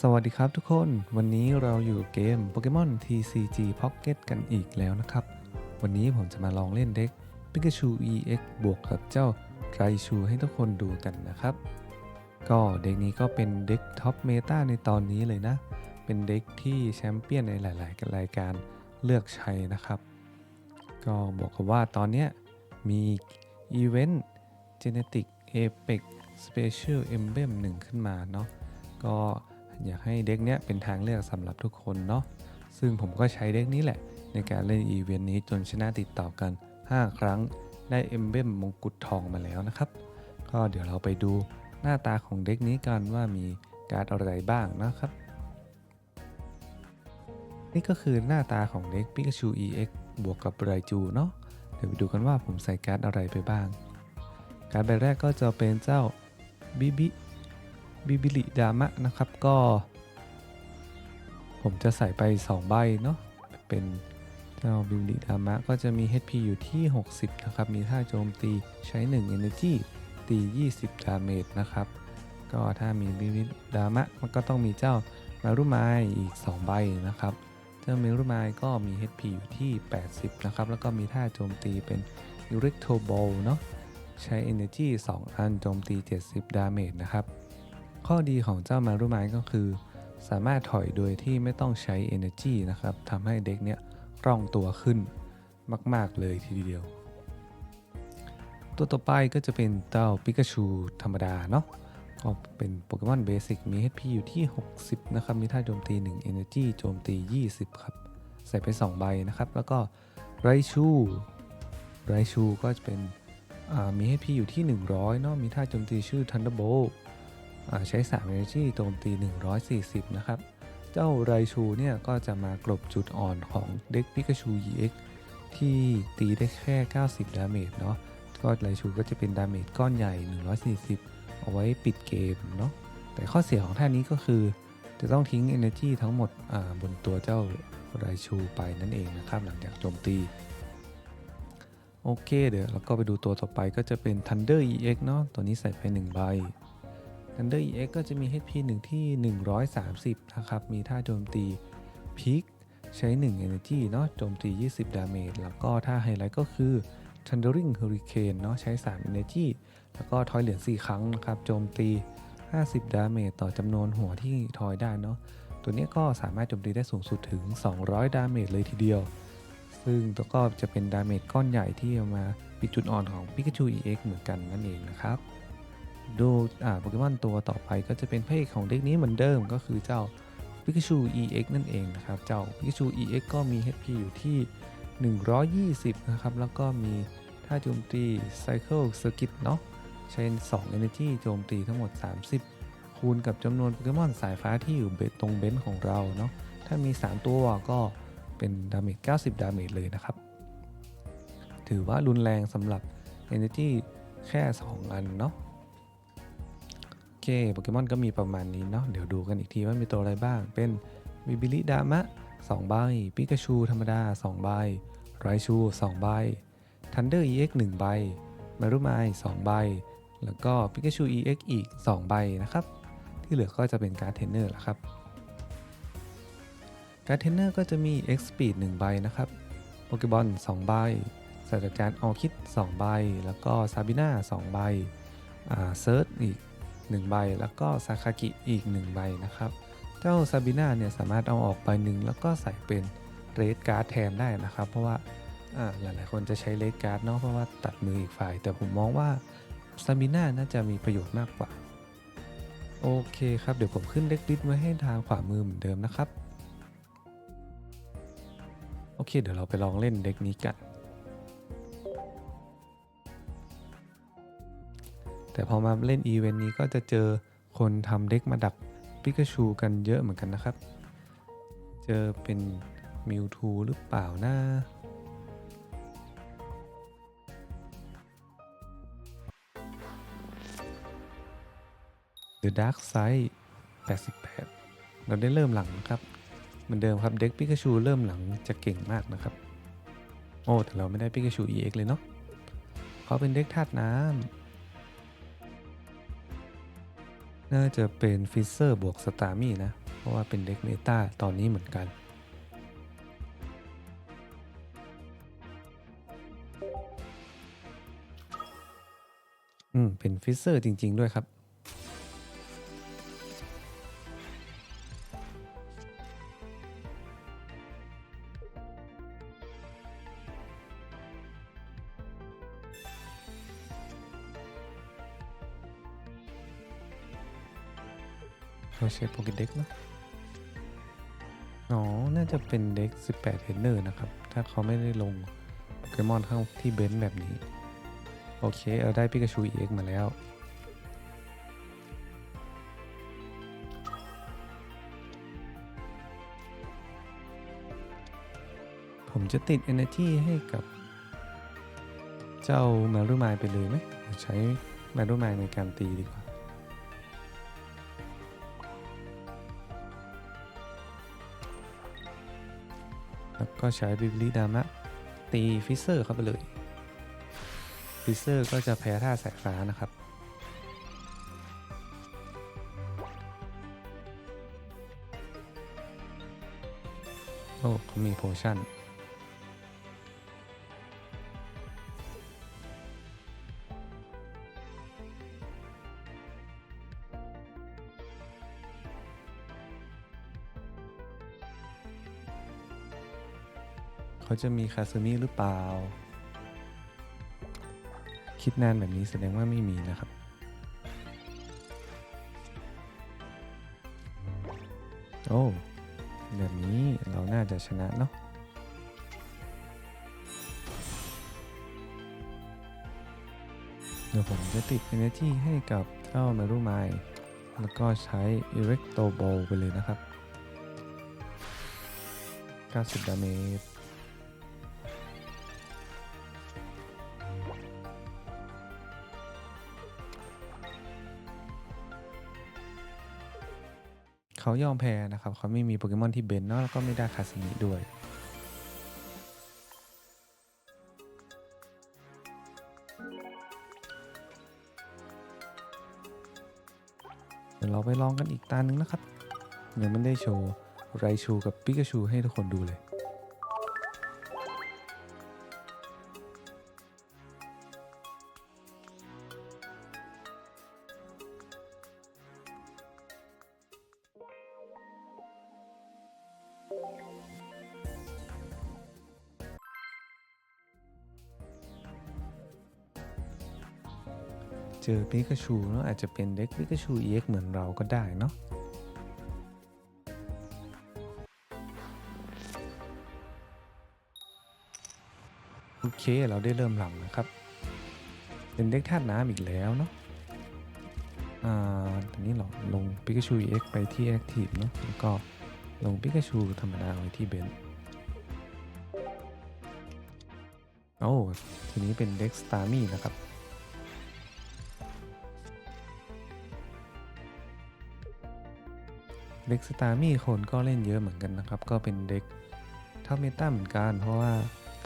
สวัสดีครับทุกคน วันนี้เราอยู่เกม Pokemon TCG Pocket กันอีกแล้วนะครับ วันนี้ผมจะมาลองเล่นเด็ก Pikachu EX บวกกับเจ้าไรชูให้ทุกคนดูกันนะครับ ก็เด็กนี้ก็เป็นเด็กท็อปเมตาในตอนนี้เลยนะ เป็นเด็กที่แชมเปี้ยนในหลาย ๆ รายการเลือกใช้นะครับ ก็บอกกับว่าตอนนี้มีอีเวนต์ Genetic Apex Special Emblem 1 ขึ้นมาเนาะก็ อยากให้เด็กเนี้ยเป็นทางเลือกสำหรับทุกคนเนาะซึ่งผมก็ใช้เด็กนี้แหละ ในการเล่นอีเวนต์นี้จนชนะติดต่อกัน 5 ครั้งได้เอ็มเบมมงกุฎทองมาแล้วนะครับ ก็เดี๋ยวเราไปดูหน้าตาของเด็กนี้กันว่ามีการดอะไรบ้างนะครับ นี่ก็คือหน้าตาของเด็ก Pikachu EX บวกกับไรจูเนาะเดี๋ยวไปดูกันว่าผมใส่การ์ดอะไรไปบ้าง การ์ดใบแรกก็จะเป็นเจ้าบิบิ บิบิลิดามะนะครับก็ ผมจะใส่ไป 2 ใบเนาะเป็นเจ้าบิบิลิดามะก็จะมี HP อยู่ที่ 60 นะครับ มีท่าโจมตีใช้ 1 Energy ตี 20 ดาเมจนะครับ ก็ถ้ามีบิบิลิดามะมันก็ต้องมีเจ้ามารุมายอีก 2 ใบนะครับ เจ้าเมรุมายก็มี HP อยู่ที่ 80 นะครับ แล้วก็มีท่าโจมตีเป็น u r e c t o b o l เนาะใช้ Energy 2 อันโจมตี 70 ดาเมจนะครับ ข้อดีของเจ้ามารุไมายก็คือ สามารถถอยโดยที่ไม่ต้องใช้ Energy นะครับทำให้เด็กเนี้ยคล่องตัวขึ้นมาก ๆ เลยทีเดียว ตัวต่อไปก็จะเป็นเจ้าปิกาชูธรรมดาเนาะก็เป็นโปเกมอนเบสิกมี HP อยู่ที่ 60 นะครับ มีท่าโจมตี 1 Energy โจมตี 20 ครับ ใส่ไป 2 ใบนะครับ แล้วก็ไรชูไรชูก็จะเป็นมี HP อยู่ที่ 100 เนาะ มีท่าโจมตีชื่อ Thunderbolt ใช้ 3 Energy โจมตี 140 นะครับ เจ้าไรชูเนี่ยก็จะมากลบจุดอ่อนของเด็กปิกาชู EX ที่ตีได้แค่ 90 ดาเมจเนาะก็ไรชูก็จะเป็นดาเมจก้อนใหญ่ 140 เอาไว้ปิดเกมเนาะแต่ข้อเสียของท่านี้ก็คือ จะต้องทิ้ง Energy ทั้งหมดบนตัวเจ้าไรชูไปนั่นเองนะครับหลังจากโจมตีโอเคเดี๋ยวเราก็ไปดูตัวต่อไปก็จะเป็น Thunder EX เนาะตัวนี้ใส่ไป1ใบ Thunder EX ก็จะมี HP 1 ที่ 130 นะครับ มีท่าโจมตีพิกใช้ 1 Energy เนาะโจมตี 20 ดาเมจแล้วก็ท่าไฮไลท์ก็คือ Thundering Hurricane เนาะใช้ 3 Energy แล้วก็ทอยเหรียญ4ครั้งนะครับโจมตี 50 ดาเมจต่อจำนวนหัวที่ทอยได้เนาะตัวนี้ก็สามารถโจมตีได้สูงสุดถึง 200 ดาเมจเลยทีเดียว ซึ่งตัวก็จะเป็นดาเมจก้อนใหญ่ที่เอามาปิดจุดอ่อนของ Pikachu EX เหมือนกันนั่นเองนะครับ ดูอ่าโปเกมอนตัวต่อไปก็จะเป็นพระเอกของเด็กนี้เหมือนเดิมก็คือเจ้า Pikachu EX นั่นเองนะครับ เจ้า Pikachu EX ก็มี HP อยู่ที่ 120 นะครับ แล้วก็มีท่าโจมตี Cycle Circuit เนาะใช้ 2 Energy โจมตีทั้งหมด 30 คูณกับจำนวนโปเกมอนสายฟ้าที่อยู่ตรงเบนซ์ของเราเนาะถ้ามี 3 ตัวก็เป็นดาเมจ 90 ดาเมจเลยนะครับ ถือว่ารุนแรงสำหรับ Energy แค่ 2 อันเนาะ เคโปเกมอนก็มีประมาณนี้เนาะเดี๋ยวดูกันอีกทีว่ามีตัวอะไรบ้าง เป็นบิบิลิดามะ2ใบปิกาชูธรรมดา 2 ใบไรชู2ใบทันเดอร์ EX 1 ใบมารุมาย2ใบ แล้วก็ปิกาชู EX อีก 2 ใบนะครับ ที่เหลือก็จะเป็นการ์ดเทนเนอร์ละครับการ์ดเทนเนอร์ก็จะมี X Speed 1 ใบนะครับโปเกบอล2ใบศาสตราจารย์ออคิด 2 ใบ แล้วก็ซาบิน่า2ใบอ่าเซิร์ชอีก 1 ใบ แล้วก็ซาคากิอีก 1 ใบนะครับ เจ้าซาบิน่าเนี่ยสามารถเอาออกใบหนึ่งแล้วก็ใส่เป็นเรดการ์ดแทนได้นะครับ เพราะว่าอ่าหลายๆคนจะใช้เรดการ์ดเนาะเพราะว่าตัดมืออีกฝ่าย แต่ผมมองว่าซาบิน่าน่าจะมีประโยชน์มากกว่า โอเคครับ เดี๋ยวผมขึ้นเด็กลิสต์ไว้ให้ทางขวามือเหมือนเดิมนะครับ โอเค เดี๋ยวเราไปลองเล่นเด็กนี้กัน แต่พอมาเล่นอีเวนต์นี้ก็จะเจอคนทำเด็กมาดักปิกาชูกันเยอะเหมือนกันนะครับ เจอเป็นมิวทูหรือเปล่านะ The Dark Side 88 เราได้เริ่มหลังนะครับ เหมือนเดิมครับเด็กปิกาชูเริ่มหลังจะเก่งมากนะครับ โอ้ แต่เราไม่ได้ปิกาชู EX เลยเนาะเขาเป็นเด็กธาตุน้ำ น่าจะเป็นฟิเซอร์บวกสตาร์มี่นะ เพราะว่าเป็นเด็กเมตาตอนนี้เหมือนกัน อืม เป็นฟิเซอร์จริง ๆ ด้วยครับ เราเช็คโปเกเด็กนะอ๋อ น่าจะเป็นเด็ก 18เทรนเนอร์นะครับ ถ้าเขาไม่ได้ลงโปเกมอนข้างที่เบนซ์แบบนี้ โอเคเอาได้ปิกาชูเอ็กมาแล้ว ผมจะติด Energy ให้กับ เจ้ามารุมายไปเลยไหม ใช้มารุมายในการตีดีกว่า ก็ใช้บิบลิดามะตีฟิเซอร์เข้าไปเลยฟิเซอร์ก็จะแพ้ท่าสายฟ้านะครับ โอ้เขามีโพชั่น เขาจะมีคาซูมิหรือเปล่า คิดนานแบบนี้แสดงว่าไม่มีนะครับ โอ้แบบนี้เราน่าจะชนะเนาะเดี๋ยวผมจะติด Energy ให้กับเจ้ามารุไมแล้วก็ใช้ Erecto Ball ไปเลยนะครับ 90ดาเมจ เขายอมแพ้นะครับ เขาไม่มีโปเกมอนที่เบนเนาะแล้วก็ไม่ได้คาสมิด้วยเดี๋ยวเราไปลองกันอีกตาหนึ่งนะครับยังไม่ได้โชว์ไรชูกับปิกาชูให้ทุกคนดูเลย เจอปิกาชูเนาะอาจจะเป็นเด็กปิกาชู EX เหมือนเราก็ได้เนาะโอเคเราได้เริ่มหลังนะครับ เป็นเด็กธาตุน้ำอีกแล้วเนาะอ่าตอนนี้เราลงปิกาชู EX ไปที่ Active เนาะแล้วก็ลงปิกาชูธรรมดาไว้ที่เบนโอ้ทีนี้เป็นเด็กสตาร์มี่นะครับ เด็กสตาร์มี่คนก็เล่นเยอะเหมือนกันนะครับ ก็เป็นเด็กเท่าเมตาเหมือนกัน เพราะว่า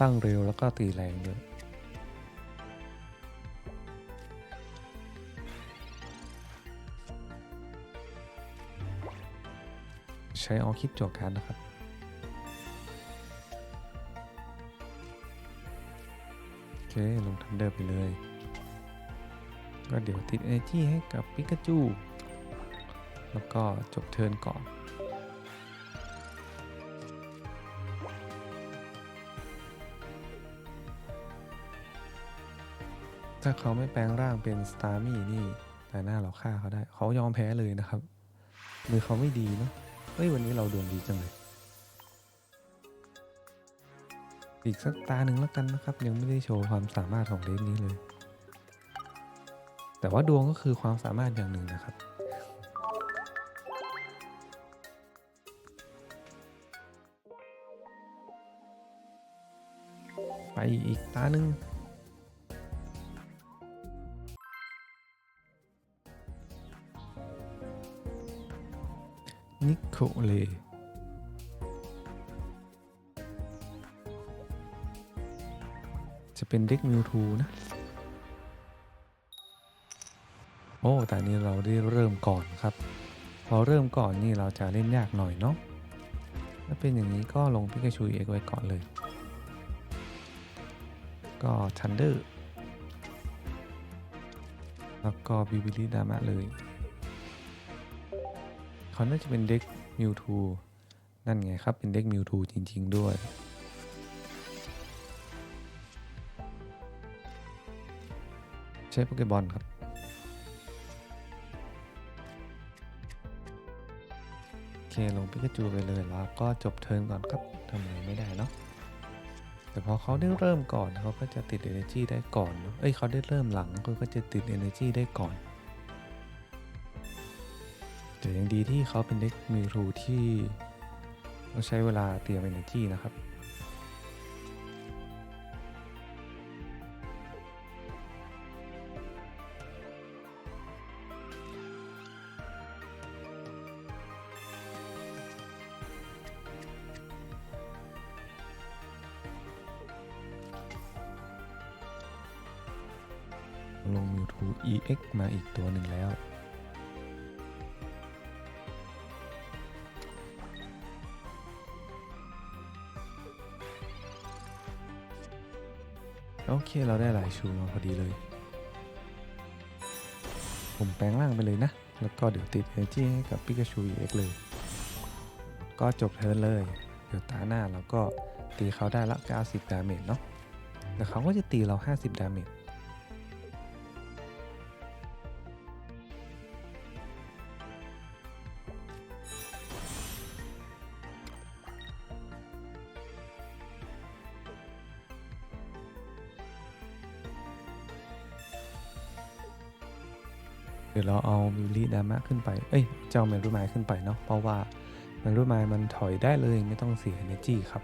ตั้งเร็วแล้วก็ตีแรงด้วยใช้ออคิดจวกการนะครับ โอเค ลงทันเดอร์ไปเลย ก็เดี๋ยวติด Energy ให้กับปิกาจู แล้วก็จบเทิร์นก่อนถ้าเขาไม่แปลงร่างเป็นสตาร์มี่นี่ แต่หน้าเราฆ่าเขาได้ เขายอมแพ้เลยนะครับ มือเขาไม่ดีเนาะเฮ้ย วันนี้เราดวงดีจังเลย อีกสักตาหนึ่งแล้วกันนะครับ ยังไม่ได้โชว์ความสามารถของเดนนี้เลย แต่ว่าดวงก็คือความสามารถอย่างหนึ่งนะครับ อีกตาหนึ่งนิโคเลจะเป็นเด็กมิวทูนะ โอ้ แต่นี้เราได้เริ่มก่อนครับ พอเริ่มก่อนนี่เราจะเล่นยากหน่อยเนาะ ถ้าเป็นอย่างนี้ก็ลงพิกาชูเอกไว้ก่อนเลย ก็ทันเดอร์แล้วก็บิบิลิดามะเลยเขาน่าจะเป็นเด็กมิวทูนั่นไงครับ เป็นเด็กมิวทูจริง ๆ ด้วย ใช้โปเกบอลครับโอเคลงปิกาจูไปเลยแล้วก็จบเทิร์นก่อนครับทำอะไรไม่ได้เนาะ แต่พอเขาได้เริ่มก่อนเขาก็จะติด energy ได้ก่อนเอ้ยเขาได้เริ่มหลังเขาก็จะติด energy ได้ก่อนแต่ยังดีที่เขาเป็นเด็กมีรูที่ต้องใช้เวลาเตรียม energy นะครับ x มาอีกตัวหนึ่งแล้ว โอเคเราได้หลายชูมาพอดีเลย ผมแปลงร่างไปเลยนะ แล้วก็เดี๋ยวติด Energy ให้กับปิกาชู EX เลย ก็จบเทิร์นเลย เดี๋ยวตาหน้าเราก็ตีเขาได้ละ 90 ดาเมจเนาะแต่เขาก็จะตีเรา 50 ดาเมจ ดี๋ยวเราเอามิลลิดามะขึ้นไป เอ้ยเจ้าเมรุไมายขึ้นไปเนาะ เพราะว่าเมรุไมายมันถอยได้เลยไม่ต้องเสีย energy ครับ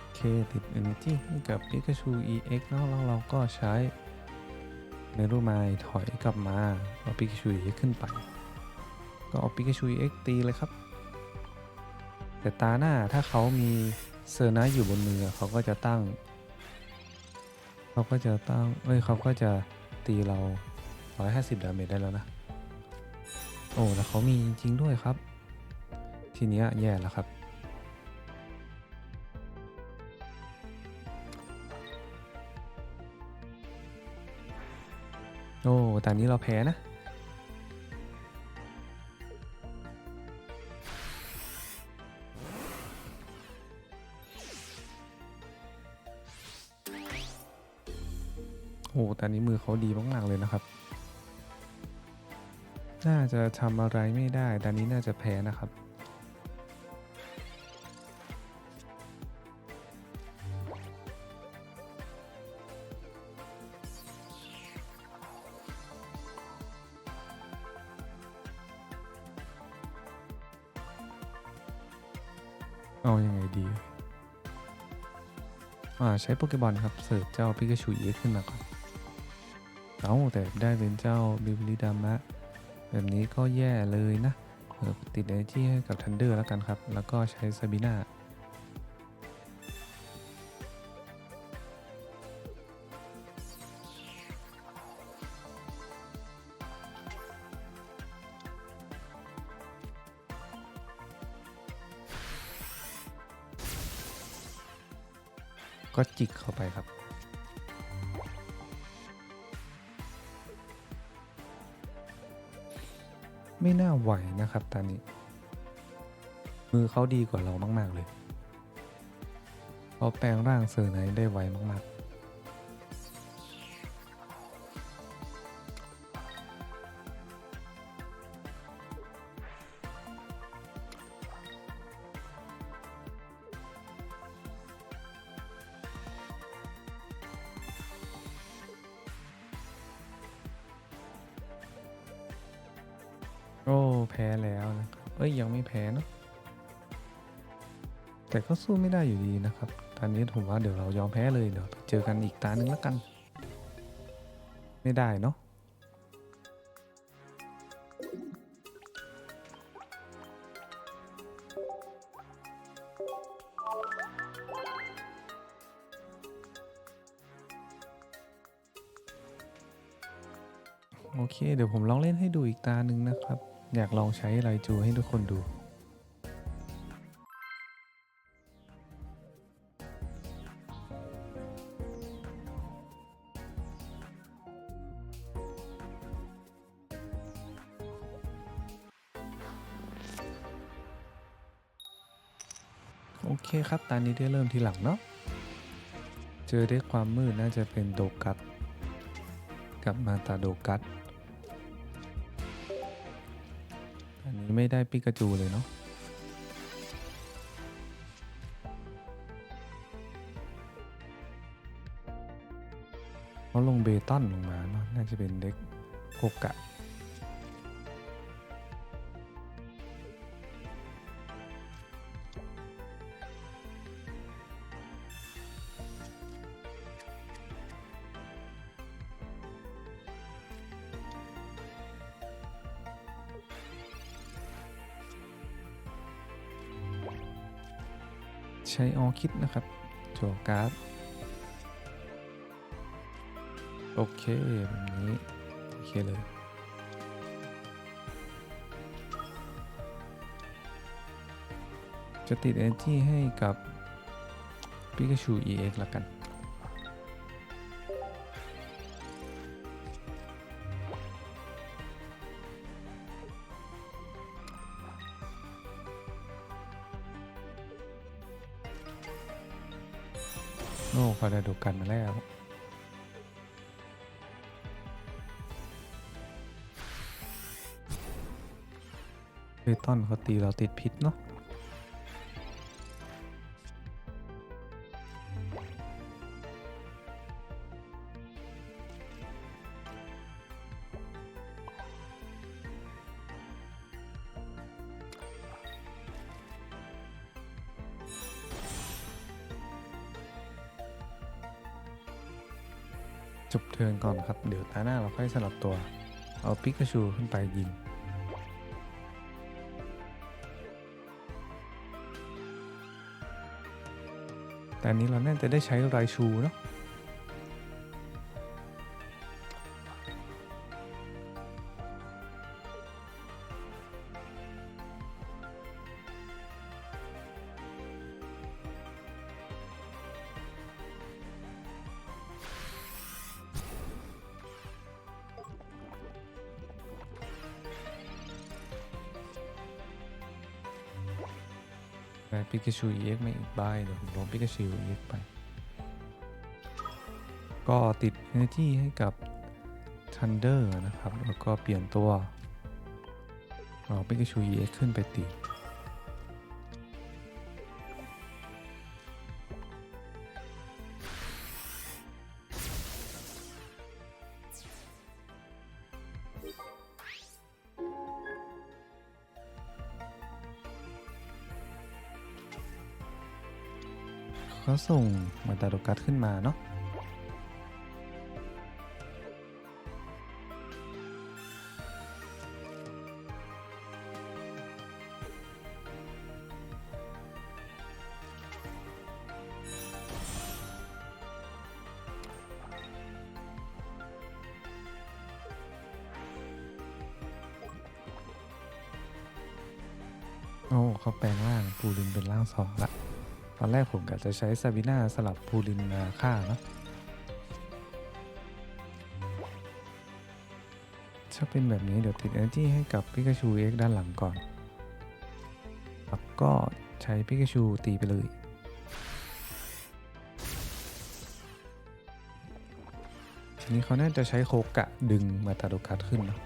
โอเค ติด energy ให้กับ Pikachu EX เนาะแล้วเราก็ใช้เมรุไมายถอยกลับมาเอา Pikachu EX ขึ้นไป ก็เอาปิกาชู X ตีเลยครับ แต่ตาหน้าถ้าเขามีเซอร์นาอยู่บนมือเขาก็จะตั้ง เขาก็จะตั้ง เอ้ยเขาก็จะตีเรา 150 ดาเมจได้แล้วนะ โอ้ แล้วเขามีจริงด้วยครับ ทีเนี้ยแย่แล้วครับโอ้แต่นี้เราแพ้นะ แต่นี้มือเขาดีมากๆเลยนะครับ น่าจะทำอะไรไม่ได้แต่นี้น่าจะแพ้นะครับเอาอยัางไงดี อ่า ใช้โปเกมอนครับ เสิร์ชเจ้าปิกาชูเอขึ้นมาก่อน เอาแต่ได้เป็นเจ้าบิบลิดามะ แบบนี้ก็แย่เลยนะเออติดเอเจีให้กับทันเดอร์แล้วกันครับ แล้วก็ใช้ซาบิน่าก็จิกเข้าไปครับ ไหวนะครับตอนนี้ มือเขาดีกว่าเรามาก ๆ เลยเขาแปลงร่างเซอร์ไนท์ได้ไวมาก ๆ สู้ไม่ได้อยู่ดีนะครับ ตอนนี้ผมว่าเดี๋ยวเรายอมแพ้เลยเดี๋ยวเจอกันอีกตาหนึ่งแล้วกัน ไม่ได้เนาะโอเค เดี๋ยวผมลองเล่นให้ดูอีกตาหนึ่งนะครับ อยากลองใช้ไรจูให้ทุกคนดู ครับตอนนี้ได้เริ่มทีหลังเนาะ เจอได้ความมืดน่าจะเป็นโดกัสกับมาตาโดกัสอันนี้ไม่ได้ปิกาจูเลยเนาะ เขาลงเบตันลงมาเนาะ น่าจะเป็นเด็กโคกะ ใช้ออคิดนะครับโจการ์ดโอเคแบบนี้ โอเคเลย จะติด Energy ให้กับปิกาชู EX ละกัน เด้ดูกันมาแล้วเบตอนเขาตีเราติดพิษเนาะ บเทิร์นก่อนครับ เดี๋ยวตาหน้าเราค่อยสลับตัว เอาปิกาชูขึ้นไปยิง แต่นนี้เราน่าจะได้ใช้ไรชูเนาะ ได้ปิกาชู EX มาอีกใบเดี๋ยวผมลงปิกาชู EX ไป ก็ติด Energy ให้กับ Thunder นะครับ แล้วก็เปลี่ยนตัวเอาปิกาชู EX ขึ้นไปตีเส่งมาตาโดกัสขึ้นมาเนาะโอ้เขาแปลงร่างปูลินเป็นร่างสองละ ตอนแรกผมกะจะใช้ซาบิน่าสลับปูลินมาฆ่าเนาะถ้าเป็นแบบนี้เดี๋ยวติด Energy ให้กับปิกาชู X ด้านหลังก่อน แล้วก็ใช้ปิกาชูตีไปเลยทีนี้เขาน่าจะใช้โคกะดึงมาตาโดกัสขึ้นเนาะ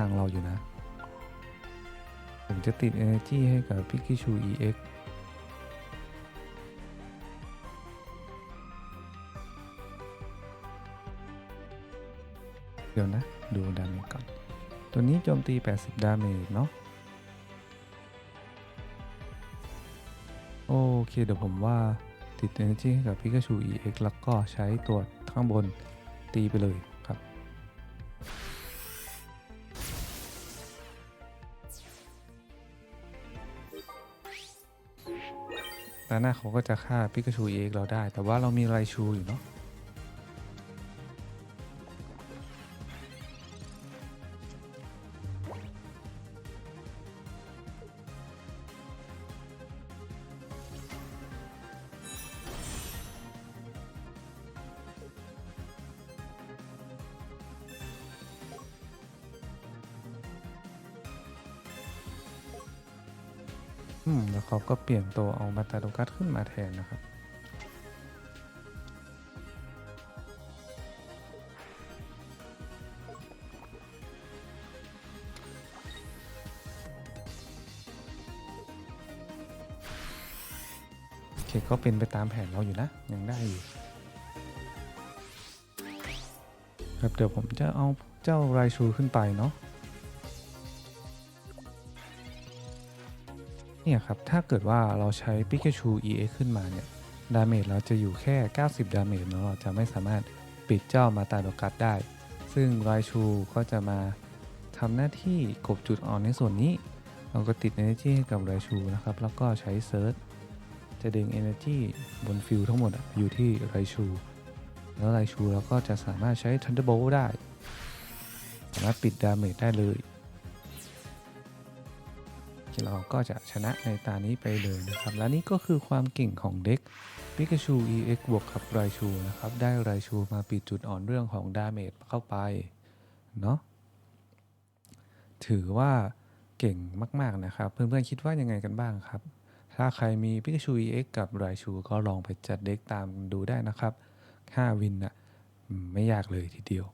างเราอยู่นะ ผมจะติด Energy ให้กับพิกิชู EX เดี๋ยวนะ ดูดาเมจก่อน ตัวนี้โจมตี 80 ดาเมจเนาะโอเค เดี๋ยวผมว่าติด Energy ให้กับพิกาชู EX แล้วก็ใช้ตัวข้างบนตีไปเลย ครับตาหน้าเขาก็จะฆ่าพิกาชูเอกเราได้ แต่ว่าเรามีไรชูอยู่เนาะ อืมแล้วเขาก็เปลี่ยนตัวเอามาตาโดกัสขึ้นมาแทนนะครับโอเคก็เป็นไปตามแผนเราอยู่นะ ยังได้อยู่ ครับเดี๋ยวผมจะเอาเจ้าไรชูขึ้นไปเนาะ เนี่ยครับ ถ้าเกิดว่าเราใช้ปิกาชู EX ขึ้นมาเนี่ย ดาเมจเราจะอยู่แค่ 90 ดาเมจเนาะเราจะไม่สามารถปิดเจ้ามาตาโดกัสได้ ซึ่งไรชูก็จะมาทำหน้าที่กบจุดอ่อนในส่วนนี้ เราก็ติด Energy ให้กับไรชูนะครับ แล้วก็ใช้เซิร์ชจะดึง Energy บนฟิลทั้งหมดอะอยู่ที่ไรชู แล้วไรชูเราก็จะสามารถใช้ Thunderbolt ได้ สามารถปิดดาเมจได้เลย เราก็จะชนะในตานี้ไปเลยนะครับ และนี่ก็คือความเก่งของเด็กปิกาชู EX บวกกับไรชูนะครับ ได้ไรชูมาปิดจุดอ่อนเรื่องของดาเมจเข้าไป เนาะถือว่าเก่งมาก ๆ นะครับ เพื่อน ๆ คิดว่ายังไงกันบ้างครับ ถ้าใครมีปิกาชู EX กับไรชูก็ลองไปจัดเด็กตามดูได้นะครับ 5 วินอะไม่ยากเลยทีเดียว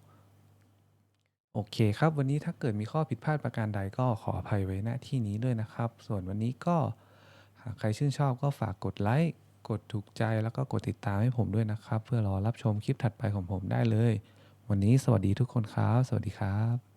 โอเคครับ วันนี้ถ้าเกิดมีข้อผิดพลาดประการใดก็ขออภัยไว้ณที่นี้ด้วยนะครับ ส่วนวันนี้ก็หากใครชื่นชอบก็ฝากกดไลค์ กดถูกใจแล้วก็กดติดตามให้ผมด้วยนะครับ เพื่อรอรับชมคลิปถัดไปของผมได้เลย วันนี้สวัสดีทุกคนครับ สวัสดีครับ